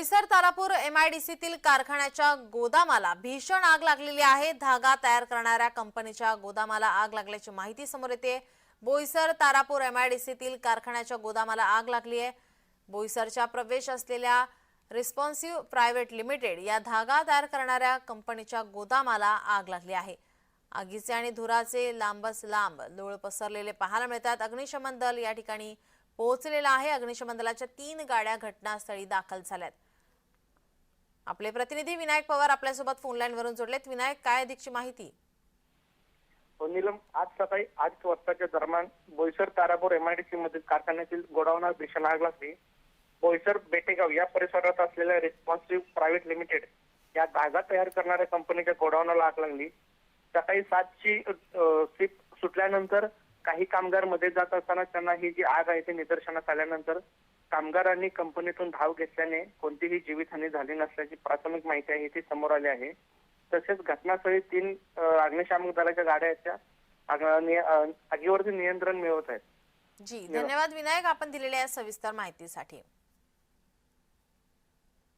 बोईसर तारापूर एमआयडीसीतील कारखान्याच्या गोदामाला भीषण आग लागलेली आहे. धागा तयार करणाऱ्या कंपनीच्या गोदामाला आग लागल्याची माहिती समोर येते. बोईसर तारापूर एमआयडीसीतील कारखान्याच्या गोदामाला आग लागली आहे. बोईसरच्या प्रवेश असलेल्या रिस्पॉन्सिव्ह प्रायव्हेट लिमिटेड या धागा तयार करणाऱ्या कंपनीच्या गोदामाला आग लागली आहे. आगीचे आणि धुराचे लांबच लांब लोळ पसरलेले पाहायला मिळतात. अग्निशमन दल या ठिकाणी पोहोचलेला आहे. अग्निशमन दलाच्या तीन गाड्या घटनास्थळी दाखल झाल्यात. आपले प्रतिनिधी विनायक पवार आपल्यासोबत फोन लाईन वरून जोडलेत. विनायक काय अधिकची माहिती? हो, नीलम आज सकाळी आठ वाजताच्या दरम्यान बोईसर तारापूर एमआयडीसी मधील कारखान्यातील गोडावणार भीषण आग लागली. बोईसर बेटेगाव या परिसरात असलेल्या रिस्पॉन्सिव्ह प्रायव्हेट लिमिटेड या धागा तयार करणाऱ्या कंपनीच्या गोडाऊनाला आग लागली. सकाळी सातची अ, सुटल्यानंतर काही कामगारमध्ये जात असताना त्यांना ही जी आग आहे ती निदर्शनास आल्यानंतर कामगारांनी कंपनीतून धाव घेतल्याने कोणतीही जीवितहानी झाली नसल्याची प्राथमिक माहिती आहे ती समोर आली आहे. तसेच घटनास्थळी तीन अग्निशामक दलाच्या गाड्या आहेत त्या. आगीवरती नियंत्रण मिळवत आहेत. जी धन्यवाद विनायक आपण दिलेल्या या सविस्तर माहितीसाठी.